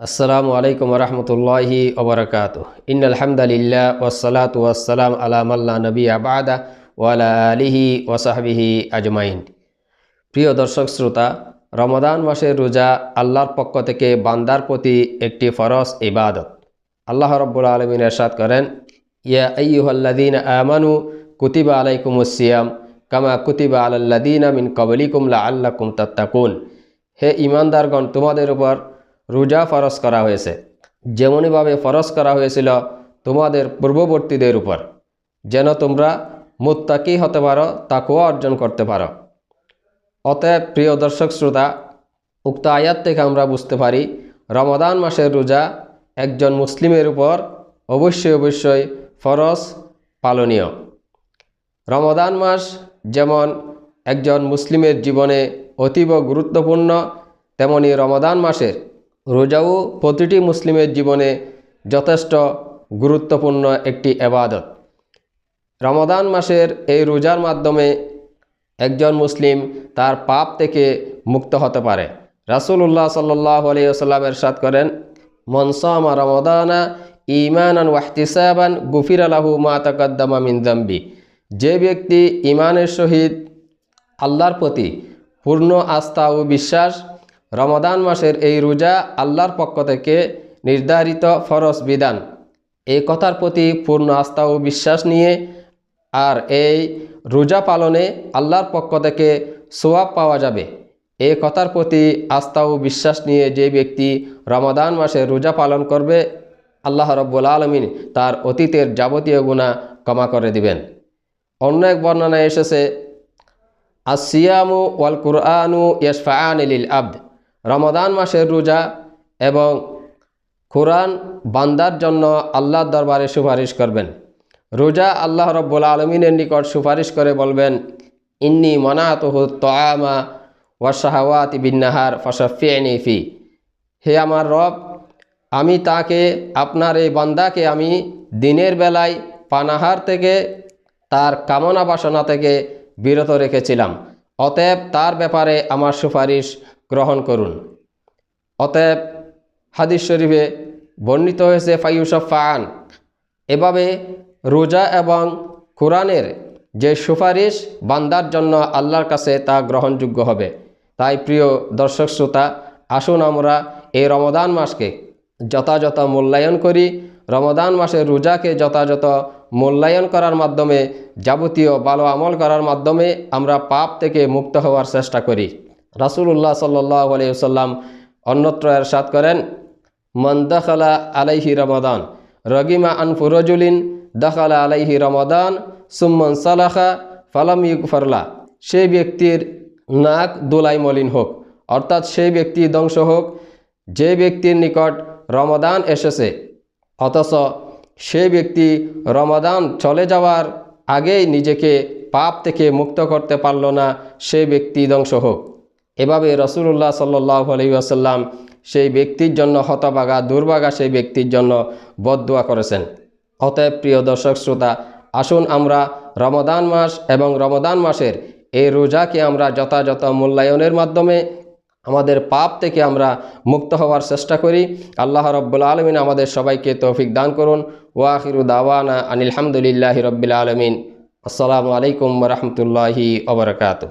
আসসালামু আলাইকুম রহমতুল্লাহি ওবরাকাত। ইন আলহামদুলিল্লাহ ওসালাত ওয়াসালাম আলামাল্লা নবী আবাদা ওয়ালা আলিহি ওসাহবিহি আজমাইন। প্রিয় দর্শক শ্রোতা রমদান মাসের রোজা আল্লাহর পক্ষ থেকে বান্দার প্রতি একটি ফরজ ইবাদত। আল্লাহ রব্বুল আলমিন এরশাদ করেন, ইয়া আইয়ুহাল্লাদিন আমানু কুতিবা আলাইকুমুসিয়াম কামা কুতিবা আলাল্লাদিন মিন কবলিকুম লা আল্লাকুম তাত্তাকুন। হে ইমানদারগণ তোমাদের উপর রোজা ফরজ করা হয়েছে। যেমনইভাবে ফরজ করা হয়েছিল তোমাদের পূর্ববর্তীদের উপর, যেন তোমরা মুত্তাকি হতে পারো তাকুয়া অর্জন করতে পারো। অতএব প্রিয় দর্শক শ্রোতা, উক্ত আয়াত থেকে আমরা বুঝতে পারি, রমাদান মাসের রোজা একজন মুসলিমের উপর অবশ্যই অবশ্যই ফরজ পালনীয়। রমাদান মাস যেমন একজন মুসলিমের জীবনে অতীব গুরুত্বপূর্ণ, তেমনি রমাদান মাসের রোজাও প্রতিটি মুসলিমের জীবনে যথেষ্ট গুরুত্বপূর্ণ একটি এবাদত। রমাদান মাসের এই রোজার মাধ্যমে একজন মুসলিম তার পাপ থেকে মুক্ত হতে পারে। রাসুল্লাহ সাল্লাহ আলিয়াল্লাম এরশাদ করেন মনসামা রমদানা ইমানান ওয়াহতিসাবান গুফির আলাহু মা তাকাদ্দামা মিনদাম্বি যে ব্যক্তি ইমানের সহিত আল্লাহর প্রতি পূর্ণ আস্থা ও বিশ্বাস রমাদান মাসের এই রোজা আল্লাহর পক্ষ থেকে নির্ধারিত ফরজ বিধান। এই কথার প্রতি পূর্ণ আস্থা ও বিশ্বাস নিয়ে আর এই রোজা পালনে আল্লাহর পক্ষ থেকে সোয়াব পাওয়া যাবে। এই কথার প্রতি আস্থা ও বিশ্বাস নিয়ে যে ব্যক্তি রমাদান মাসে রোজা পালন করবে, আল্লাহ রব্বুল আলমিন তার অতীতের যাবতীয় গুণা ক্ষমা করে দিবেন। অন্য এক বর্ণনায় এসেছে আসিয়ামু ওয়াল কুরআনু ইয়াসফাআনিল আব্দ। রমাদান মাসের রোজা এবং কোরআন বান্দার জন্য আল্লাহর দরবারে সুপারিশ করবেন। রোজা আল্লাহ রব্বুল আলমিনের নিকট সুপারিশ করে বলবেন, ইন্নি মনাতহু তোয়ামা ওয়াশাহাওয়াতি বিন্নাহার ফসফিয়ানি ফি। হে আমার রব, আমি তাকে, আপনার এই বান্দাকে আমি দিনের বেলায় পানাহার থেকে, তার কামনা বাসনা থেকে বিরত রেখেছিলাম। অতএব তার ব্যাপারে আমার সুপারিশ গ্রহণ করুন। অতএব হাদিস শরীফে বর্ণিত হয়েছে ফাইউসফান এভাবে রোজা এবং কোরআনের যে সুপারিশ বান্দার জন্য আল্লাহর কাছে তা গ্রহণযোগ্য হবে। তাই প্রিয় দর্শক শ্রোতা, আসুন আমরা এই রমদান মাসকে যথাযথ মূল্যায়ন করি। রমদান মাসের রোজাকে যথাযথ মূল্যায়ন করার মাধ্যমে, যাবতীয় ভালো আমল করার মাধ্যমে আমরা পাপ থেকে মুক্ত হওয়ার চেষ্টা করি। রাসুল্লাহ সাল্লাহ আলিয়াল্লাম অন্যত্র এরশাদ করেন, মন দখলা আলাইহি রমাদান, রগিমা আন ফুরজুলিন দখলা আলাইহি রমাদান, সুম্মন সালাখা ফালাম ইউকফরলা সেই ব্যক্তির নাক দোলাই মলিন হোক, অর্থাৎ সেই ব্যক্তি ধ্বংস হোক, যে ব্যক্তির নিকট রমাদান এসেছে, অথচ সেই ব্যক্তি রমাদান চলে যাওয়ার আগেই নিজেকে পাপ থেকে মুক্ত করতে পারল না সেই ব্যক্তি ধ্বংস হোক। এভাবে রসুল্লাহ সাল্লাহ আলহিউসাল্লাম সেই ব্যক্তির জন্য হতবাগা দুর্বাগা সেই ব্যক্তির জন্য বদুয়া করেছেন। অতএব প্রিয় দর্শক শ্রোতা, আসুন আমরা রমদান মাস এবং রমদান মাসের এই রোজাকে আমরা যথাযথ মূল্যায়নের মাধ্যমে আমাদের পাপ থেকে আমরা মুক্ত হওয়ার চেষ্টা করি। আল্লাহ রব্বুল আলমিন আমাদের সবাইকে তৌফিক দান করুন। ওয়াহিরু দাওয়ানা আনিলহামদুলিল্লাহি রব্বিল আলমিন। আসসালামু আলাইকুম রহমতুল্লাহি ওবরকাতু